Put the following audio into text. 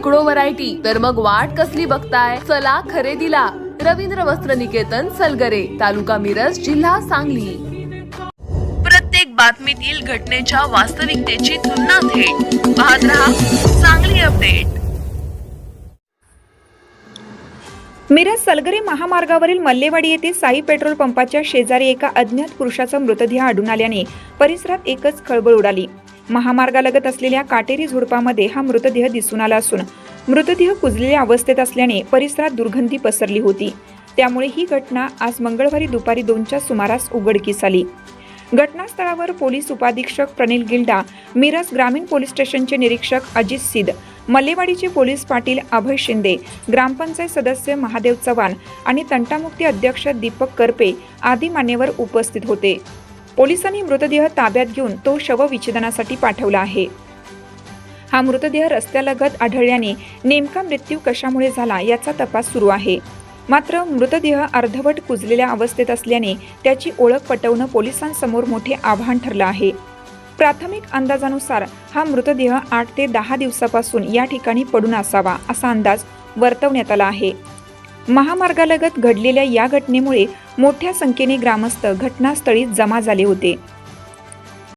शेकडो व्हरायटी. तर मग वाट कसली बघताय? चला खरेदीला. रवींद्र वस्त्र निकेतन सलगरे तालुका मिरज जिल्हा सांगली. प्रत्येक बातमीतील घटनेच्या वास्तविकतेची तुलना थेट. पाहत रहा सांगली अपडेट. मिरज सलगरी महामार्गावरील मल्लेवाडी येथे साई पेट्रोल पंपाच्या शेजारी एका अज्ञात पुरुषाचा मृतदेह आढळून आल्याने परिसरात एकच खळबळ उडाली. महामार्गालगत असलेल्या काटेरी झुडपामध्ये हा मृतदेह दिसून आला असून मृतदेह कुजलेल्या अवस्थेत असल्याने परिसरात दुर्गंधी पसरली होती. त्यामुळे ही घटना आज मंगळवारी दुपारी दोनच्या सुमारास उघडकीस आली. घटनास्थळावर पोलीस उपाधीक्षक प्रनिल गिल्डा मिरज ग्रामीण पोलीस स्टेशनचे निरीक्षक अजित सिद मल्लेवाडीचे पोलीस पाटील अभय शिंदे ग्रामपंचायत सदस्य महादेव चव्हाण आणि तंटामुक्ती अध्यक्ष दीपक करपे आदी मान्यवर उपस्थित होते. पोलिसांनी मृतदेह ताब्यात घेऊन तो शवविच्छेदनासाठी पाठवला आहे. हा मृतदेह रस्त्यालगत आढळल्याने नेमका मृत्यू कशामुळे झाला याचा तपास सुरू आहे. मात्र मृतदेह अर्धवट कुजलेल्या अवस्थेत असल्याने त्याची ओळख पटवणं पोलिसांसमोर मोठे आव्हान ठरलं आहे. प्राथमिक अंदाजानुसार हा मृतदेह आठ ते दहा दिवसापासून या ठिकाणी पडून असावा असा अंदाज वर्तवण्यात आला आहे. महामार्गालगत घडलेल्या या घटनेमुळे मोठ्या संख्येने ग्रामस्थ घटनास्थळी जमा झाले होते.